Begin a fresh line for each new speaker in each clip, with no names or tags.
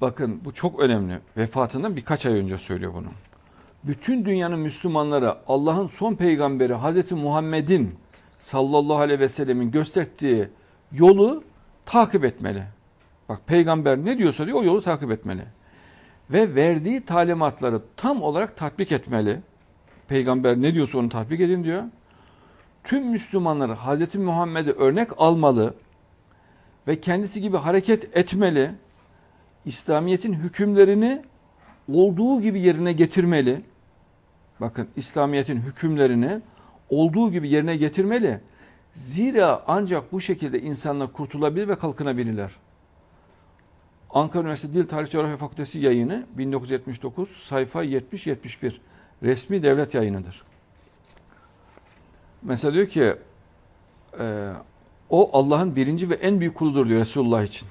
bakın bu çok önemli. Vefatından birkaç ay önce söylüyor bunu. Bütün dünyanın Müslümanları Allah'ın son peygamberi Hazreti Muhammed'in sallallahu aleyhi ve sellemin gösterdiği yolu takip etmeli. Bak peygamber ne diyorsa diyor o yolu takip etmeli. Ve verdiği talimatları tam olarak tatbik etmeli. Peygamber ne diyorsa onu tatbik edin diyor. Tüm Müslümanlar Hazreti Muhammed'e örnek almalı ve kendisi gibi hareket etmeli. İslamiyet'in hükümlerini olduğu gibi yerine getirmeli. Bakın İslamiyet'in hükümlerini olduğu gibi yerine getirmeli. Zira ancak bu şekilde insanlar kurtulabilir ve kalkınabilirler. Ankara Üniversitesi Dil Tarih Coğrafya Fakültesi yayını 1979 sayfa 70-71 resmi devlet yayınıdır. Mesela diyor ki e, o Allah'ın birinci ve en büyük kuludur diyor Resulullah için.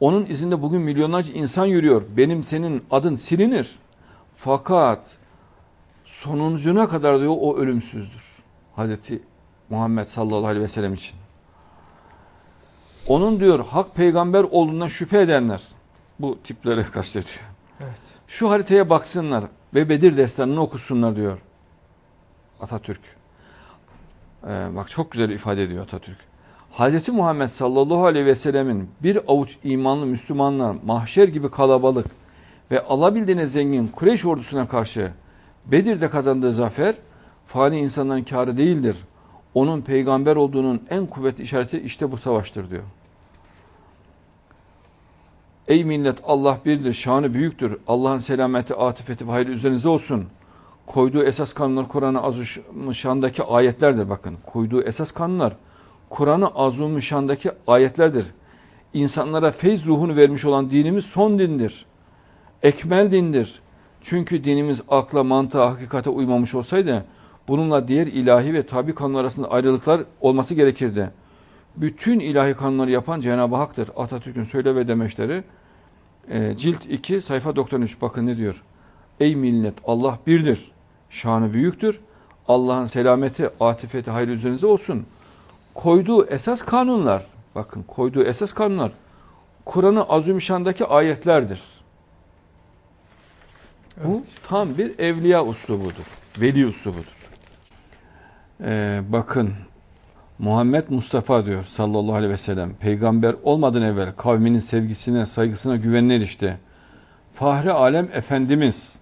Onun izinde bugün milyonlarca insan yürüyor. Benim senin adın silinir. Fakat sonuncuna kadar diyor o ölümsüzdür. Hazreti Muhammed sallallahu aleyhi ve sellem için. Onun diyor hak peygamber olduğundan şüphe edenler bu tipleri kastediyor.
Evet.
Şu haritaya baksınlar ve Bedir destanını okusunlar diyor Atatürk. Ee, bak çok güzel ifade ediyor Atatürk. Hz. Muhammed sallallahu aleyhi ve sellemin bir avuç imanlı Müslümanlar mahşer gibi kalabalık ve alabildiğine zengin Kureyş ordusuna karşı Bedir'de kazandığı zafer fani insanların kârı değildir. Onun peygamber olduğunun en kuvvetli işareti işte bu savaştır diyor. Ey millet Allah birdir, şanı büyüktür. Allah'ın selameti, atifeti ve hayrı üzerinize olsun. Koyduğu esas kanunlar Kur'an'ı azı şandaki ayetlerdir bakın. Koyduğu esas kanunlar Kur'an'ı azı şandaki ayetlerdir. İnsanlara feyz ruhunu vermiş olan dinimiz son dindir. Ekmel dindir. Çünkü dinimiz akla, mantığa, hakikate uymamış olsaydı bununla diğer ilahi ve tabi kanunlar arasında ayrılıklar olması gerekirdi. Bütün ilahi kanunları yapan Cenab-ı Hak'tır. Atatürk'ün söyle ve demeçleri e, cilt 2 sayfa 93 bakın ne diyor. Ey millet Allah birdir. Şanı büyüktür. Allah'ın selameti, atifeti, hayrı üzerinize olsun. Koyduğu esas kanunlar, bakın koyduğu esas kanunlar Kur'an-ı ayetlerdir. Bu
Evet.
tam bir evliya uslubudur. Veli uslubudur. Ee, bakın Muhammed Mustafa diyor sallallahu aleyhi ve sellem. Peygamber olmadan evvel kavminin sevgisine, saygısına güvenine erişti. Fahri alem Efendimiz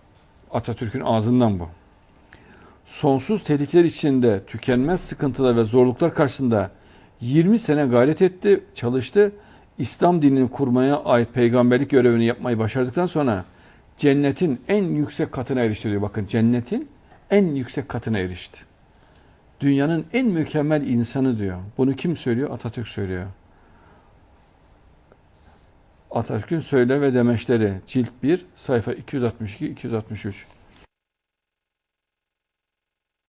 Atatürk'ün ağzından bu. Sonsuz tehlikeler içinde tükenmez sıkıntılar ve zorluklar karşısında 20 sene gayret etti, çalıştı. İslam dinini kurmaya ait peygamberlik görevini yapmayı başardıktan sonra cennetin en yüksek katına erişti diyor. Bakın cennetin en yüksek katına erişti. Dünyanın en mükemmel insanı diyor. Bunu kim söylüyor? Atatürk söylüyor. Atatürk'ün söyle ve demeçleri cilt 1 sayfa 262-263.